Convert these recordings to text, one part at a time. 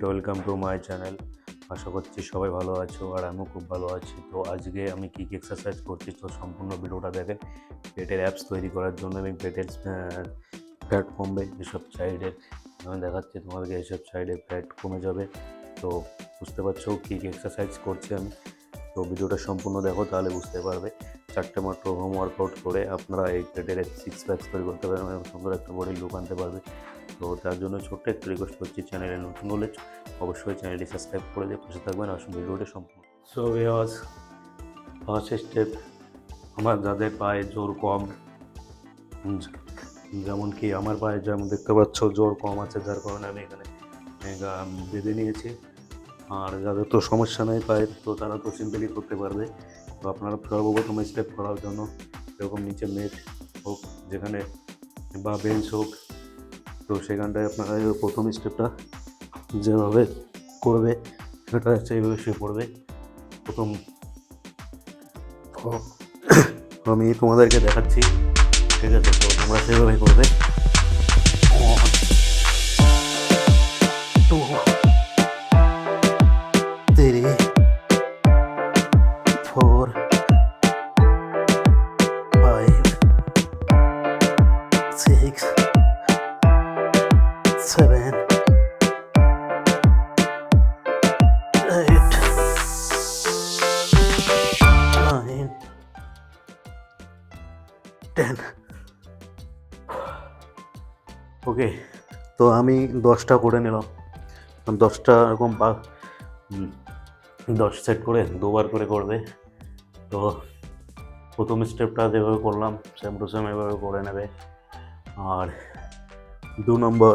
And welcome to my channel আশা করছি সবাই ভালো আছো আর আমিও খুব ভালো আছি। তো আজকে আমি কী কী এক্সারসাইজ করছি তো সম্পূর্ণ ভিডিওটা দেখেন। পেটের অ্যাপস তৈরি করার জন্য এবং পেটের ফ্যাট কমবে এসব সাইডে আমি দেখাচ্ছি তোমাদেরকে এসব সাইডে ফ্যাট কমে যাবে। তো বুঝতে পারছ কী কী এক্সারসাইজ করছি আমি। তো ভিডিওটা সম্পূর্ণ দেখো তাহলে বুঝতে পারবে। চারটে মাত্র হোম ওয়ার্কআউট করে আপনারা এই পেটের সিক্স প্যাক্স তৈরি করতে পারবেন। এবং সুন্দর একটা বডি লুক আনতে পারবে। তো তার জন্য ছোট্ট একটু রিকোয়েস্ট করছি চ্যানেলে নতুন হলে অবশ্যই চ্যানেলটি সাবস্ক্রাইব করে দিয়ে পাশে থাকবেন। আসুন ভিডিওটি সম্পূর্ণ। সো ভিওয়ার্স ফার্স্ট স্টেপ আমার যাদের পায়ে জোর কম যেমন কি আমার পায়ে যেমন দেখতে পাচ্ছ জোর কম আছে, যার কারণে আমি এখানে বেঁধে নিয়েছি। আর যাদের তো সমস্যা নেই পায়ে, তো তারা তো সিম্পলি করতে পারবে। তো আপনারা সর্বপ্রথম স্টেপ করার জন্য এরকম নিচে মেট হোক, যেখানে বা বেঞ্চ হোক তো সেখানটায় আপনারা প্রথম স্টেপটা যেভাবে করবে, সেটা এইভাবে শুয়ে পড়বে প্রথম আমি তোমাদেরকে দেখাচ্ছি, ঠিক আছে? তো তোমরা সেভাবে করবে। টু ওকে। তো আমি দশটা করে নিলাম। দশটা এরকম হুম, দশ সেট করে দুবার করে করবে। তো প্রথম স্টেপটা যেভাবে করলাম সেম টু সেম এভাবে করে নেবে। আর দু নম্বর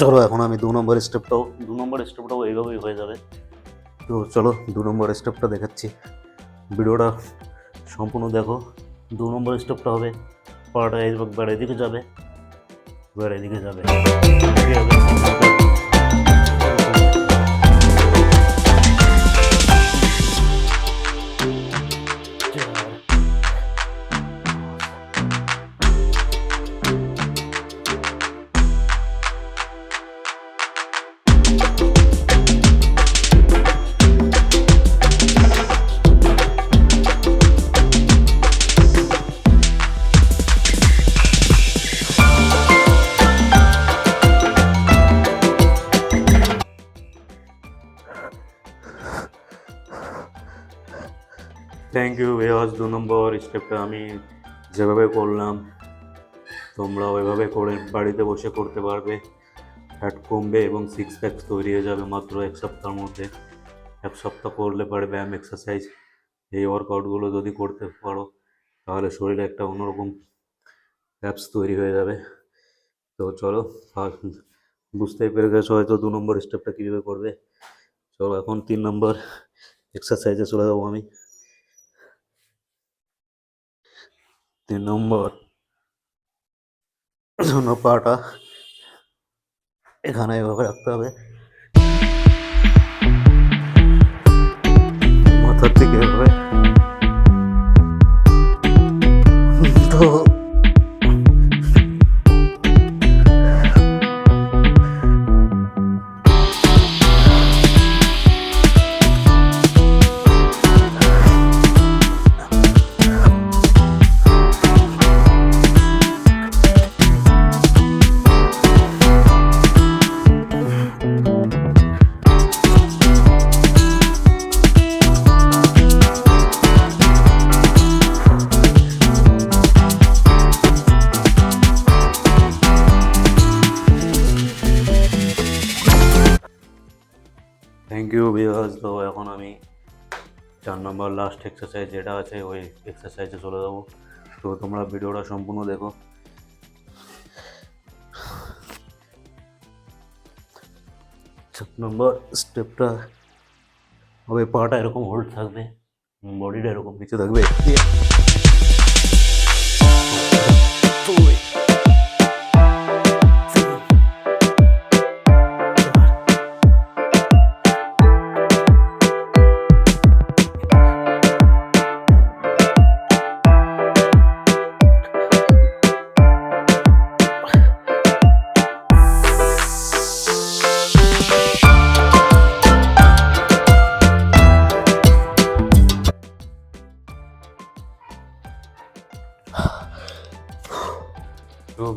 চলো এখন আমি দু নম্বর স্টেপটাও দু নম্বর স্টেপটাও এইভাবেই হয়ে যাবে। তো চলো দু নম্বর স্টেপটা দেখাচ্ছি। ভিডিওটা সম্পূর্ণ দেখো। দু নম্বর স্টেপটা হবে পাড়াটা একবার এদিকে যাবে। এবার এদিকে যাবে থ্যাংক ইউ ভিওয়ার্স দু নম্বর স্টেপটা আমি যেভাবে করলাম তোমরা ওইভাবে করে বাড়িতে বসে করতে পারবে। ফ্যাট কমবে এবং সিক্স প্যাক্স তৈরি হয়ে যাবে মাত্র এক সপ্তাহের মধ্যে। এক সপ্তাহ করলে পারে ব্যায়াম এক্সারসাইজ এই ওয়ার্কআউটগুলো যদি করতে পারো, তাহলে শরীরে একটা অন্যরকম অ্যাপস তৈরি হয়ে যাবে। তো চলো বুঝতেই পেরে গেছো হয়তো দু নম্বর স্টেপটা কীভাবে করবে। চলো, এখন তিন নম্বর এক্সারসাইজে চলে যাব আমি। তিন নম্বর। জন্য পাটা। এখানে এভাবে রাখতে হবে। মাথার দিকে এভাবে। এখন আমি চার নম্বর লাস্ট এক্সারসাইজ যেটা আছে, ওই এক্সারসাইজে চলে যাব। তো তোমরা ভিডিওটা সম্পূর্ণ দেখো। চার নম্বর স্টেপটা হবে পাটা এরকম হোল্ড থাকবে বডিটা এরকম কিছু থাকবে।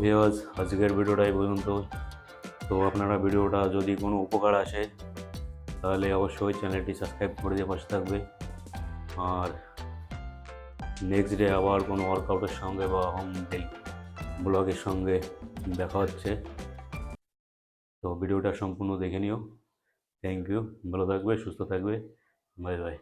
ভিওয়াজ আজকের ভিডিওটা এই পর্যন্ত। তো আপনারা ভিডিওটা যদি কোনো উপকার আসে, তাহলে অবশ্যই চ্যানেলটি সাবস্ক্রাইব করে দিয়ে পাশে থাকবে। আর নেক্সট ডে আবার কোনো ওয়ার্কআউটের সঙ্গে বা হোম ব্লগের সঙ্গে দেখা হচ্ছে। তো ভিডিওটা সম্পূর্ণ দেখে নিও। থ্যাংক ইউ ভালো থাকবে, সুস্থ থাকবে। Bye bye